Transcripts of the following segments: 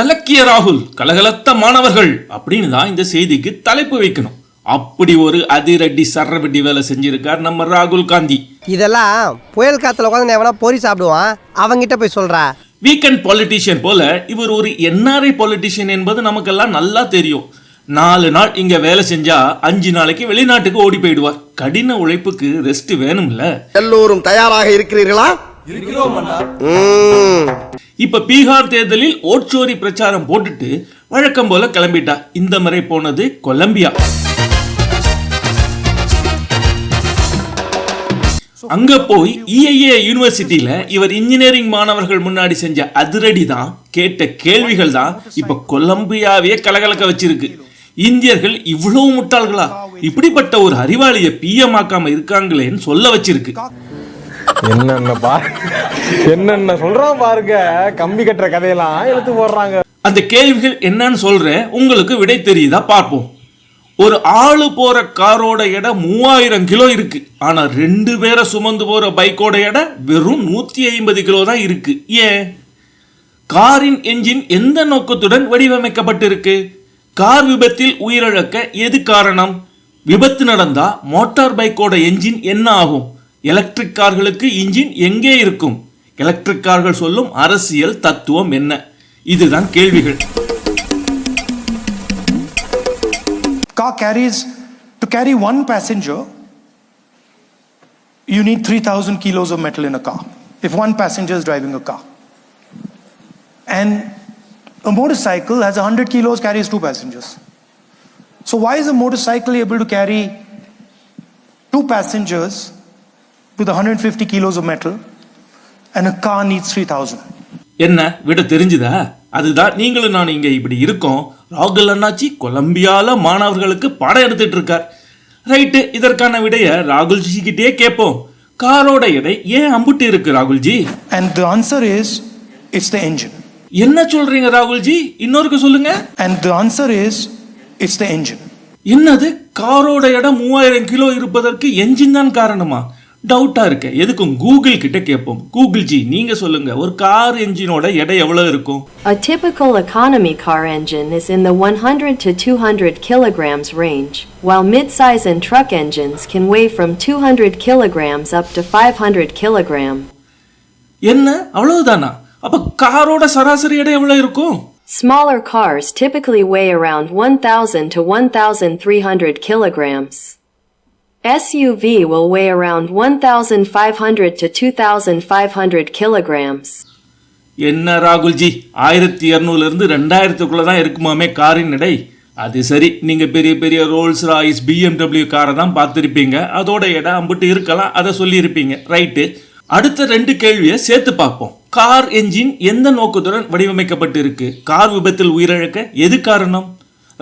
கலக்கிய ராகுல் கலகலத்த மாணவர்கள் அப்படின்னு தான் இந்த செய்திக்கு தலைப்பு வைக்கணும். அப்படி ஒரு அதிரடி சரவெடி வேலை செஞ்சிருக்கார் நம்ம ராகுல் காந்தி. இதெல்லாம் புயல் காத்துல உட்காந்து எவனா பொறி சாப்பிடுவான் அவங்கிட்ட போய் சொல்றா. வீக்கெண்ட் பொலிட்டிஷியன் போல இவர் ஒரு என்ஆர்ஐ பொலிட்டிஷியன் என்பது நமக்கெல்லாம் நல்லா தெரியும். நாலு நாள் இங்க வேலை செஞ்சா அஞ்சு நாளைக்கு வெளிநாட்டுக்கு ஓடி போயிடுவார். கடின உழைப்புக்கு ரெஸ்ட் வேணும்ல? எல்லோரும் தயாராக இருக்கிறீர்களா. இப்ப பீகார் தேர்தலில் ஓட்சோரி பிரச்சாரம் போட்டுட்டு வழக்கம் போல கிளம்பிட்டா. இந்த முறை போனது கொலம்பியா. அங்க போய் இஐஏ யூனிவர்சிட்டியில இவர் இன்ஜினியரிங் மாணவர்கள் முன்னாடி செஞ்ச அதிரடி தான் கேட்ட கேள்விகள் தான் இப்ப கொலம்பியாவே கலகலக்க வச்சிருக்கு. இந்தியர்கள் இவ்வளவு முட்டாள்களா? இப்படிப்பட்ட ஒரு அறிவாளிய பிஎம் ஆக்காம இருக்காங்களேன்னு சொல்ல வச்சிருக்கு. என்னென்ன பா என்னென்ன சொல்றான் பாருங்க. கம்பி கட்டுற கதையெல்லாம் எடுத்து போடுறாங்க. அந்த கேள்விகள் என்னன்னு சொல்றேன். உங்களுக்கு விடை தெரியுதா? பார்ப்போம். ஒரு ஆளு போற காரோட எடை மூவாயிரம் கிலோ இருக்கு. ஆனா ரெண்டு பேரை சுமந்து போற பைக்கோட எடை வெறும் நூத்தி ஐம்பது கிலோ தான் இருக்கு. ஏன்? காரின் என்ஜின் எந்த நோக்கத்துடன் வடிவமைக்கப்பட்டிருக்கு? கார் விபத்தில் உயிரிழக்க எது காரணம்? விபத்து நடந்தா மோட்டார் பைக்கோட என்ஜின் என்ன ஆகும்? எலக்ட்ரிக் கார்களுக்கு இன்ஜின் எங்கே இருக்கும் எலக்ட்ரிக் கார்கள் சொல்லும் அரசியல் தத்துவம் என்ன இதுதான் கேள்விகள் car carries to carry one passenger you need 3000 kilos of metal in a car if one passenger is driving a car and a motorcycle has 100 kilos carries two passengers so why is a motorcycle able to carry two passengers with 150 kilos of metal and a car needs 3000 என்ன விட தெரிஞ்சுதா? அதுதான் நீங்களும் நான் இங்க இப்படி இருக்கோம். ராகுல் அண்ணாச்சி கொலம்பியால மாணவர்களுக்கு பாடம் எடுத்துட்டு இருக்கார். ரைட்டு இதற்கான விடைய ராகுல்ஜி கிட்டே கேட்போம். காரோட எடை ஏன் அம்புட்டு இருக்கு ராகுல்ஜி and the answer is it's the engine. என்ன சொல்றீங்க ராகுல்ஜி இன்னொருக்கு சொல்லுங்க. And the answer is it's the engine. என்னது? காரோட எடை மூவாயிரம் கிலோ இருப்பதற்கு என்ஜின் தான் காரணமா? டவுட்டா இருக்கு எதுக்கும் கூகுள் கிட்ட கேட்போம் கூகுள் ஜி நீங்க சொல்லுங்க ஒரு கார் என்ஜினோட எடை எவ்வளவு இருக்கும் A typical economy car engine is in the 100 to 200 kilograms range, while midsize and truck engines can weigh from 200 kilograms up to 500 kilogram. என்ன அவ்வளவுதானா அப்ப காரோட சராசரி எடை எவ்வளவு இருக்கும் Smaller cars typically weigh around 1000 to 1300 kilograms. SUV will weigh around 1500 to 2500 kilograms. என்ன ராகுல்ஜி? ஆயிரத்தி இரநூறுல இருந்து ரெண்டாயிரத்துக்குள்ள தான் இருக்குமாமே காரின் எடை? அது சரி நீங்க பெரிய பெரிய ரோல்ஸ் ராய்ஸ் பிஎம்டபிள்யூ காரை தான் பார்த்துருப்பீங்க. அதோட எடை அம்பிட்டு இருக்கலாம் அதை சொல்லியிருப்பீங்க. ரைட்டு அடுத்த ரெண்டு கேள்வியை சேர்த்து பார்ப்போம். கார் என்ஜின் எந்த நோக்கத்துடன் வடிவமைக்கப்பட்டு இருக்கு கார் விபத்தில் உயிரிழக்க எது காரணம்?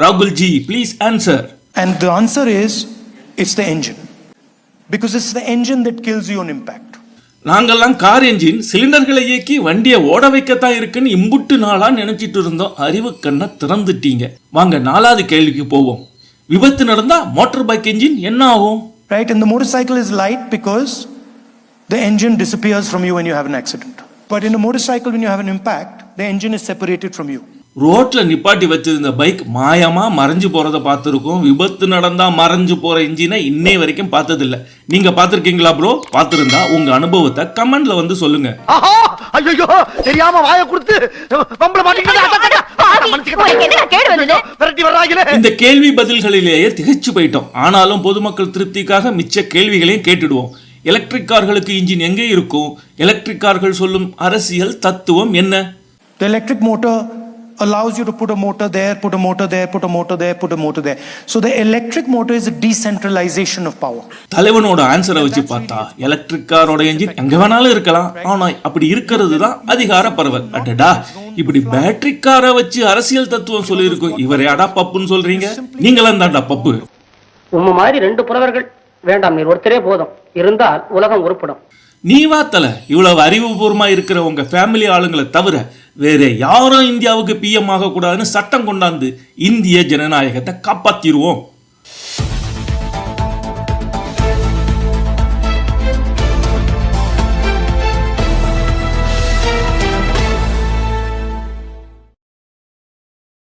Rahulji please answer And the answer is it's the engine. Because it's the engine that kills you on impact. நாங்கெல்லாம் கார் என்ஜின் சிலிண்டர்களை இயக்கி வண்டியை ஓட வைக்கத்தான் இருக்குன்னு இம்புட்டு நாளா நினைச்சிட்டு இருந்தோம் அறிவு கண்ணை திறந்துட்டீங்க வாங்க நாலாவது கேள்விக்கு போவோம் விபத்து நடந்தா மோட்டார் பைக் என்ஜின் என்ன ஆகும் Right? And the motorcycle is light because the engine disappears from you when you have an accident. But in a motorcycle, when you have an impact, the engine is separated from you. ரோட்ல நிப்பாட்டி வச்சிருந்த bike மாயமா மறைஞ்சு போறத பார்த்துருக்கோம். விபத்து நடந்தா மறைஞ்சு போற இன்ஜினை இன்னை வரைக்கும் பார்த்ததில்ல. நீங்க பார்த்திருக்கீங்களா ப்ரோ பார்த்திருந்தா உங்க அனுபவத்தை கமெண்ட்ல வந்து சொல்லுங்க. ஆஹா! ஐயோ தெரியாம வாயை கொடுத்து இந்த கேள்வி பதில்களிலேயே திகைச்சு போயிட்டோம். ஆனாலும் பொதுமக்கள் திருப்திக்காக மிச்ச கேள்விகளையும் கேட்டுடுவோம். எலக்ட்ரிக் கார்களுக்கு இன்ஜின் எங்கே இருக்கும்? எலக்ட்ரிக் கார்கள் சொல்லும் அரசியல் தத்துவம் என்ன? The electric motor allows you to put a motor there, put a motor there, put a motor there, put a motor there. So the electric motor is a decentralization of power. தலைவனோட ஆன்சரை வச்சு பார்த்தா electric காரோட engine எங்க வேணாலும் இருக்கலாம். ஆனா அப்படி இருக்கிறது தான் அதிகார பரவல். அடடா இப்படி பேட்டரி காரை வச்சு அரசியல் தத்துவம் சொல்லியிருக்கும். இவர் யாடா பப்புன்னு சொல்றீங்க? நீங்களாம் தான்டா பப்பு. உம்ம மாதிரி ரெண்டு புலவர்கள் வேண்டாம் நீர். ஒருத்தரே போதும். இருந்தால் உலகம் உருப்படும். நீ வாத்தல இவ்வளவு அறிவுபூர்வமா இருக்கிற உங்க ஃபேமிலி ஆளுங்களை தவிர வேறு யாரும் இந்தியாவுக்கு பிஎம் ஆகக்கூடாதுன்னு சட்டம் கொண்டாந்து இந்திய ஜனநாயகத்தை காப்பாற்றிடுவோம்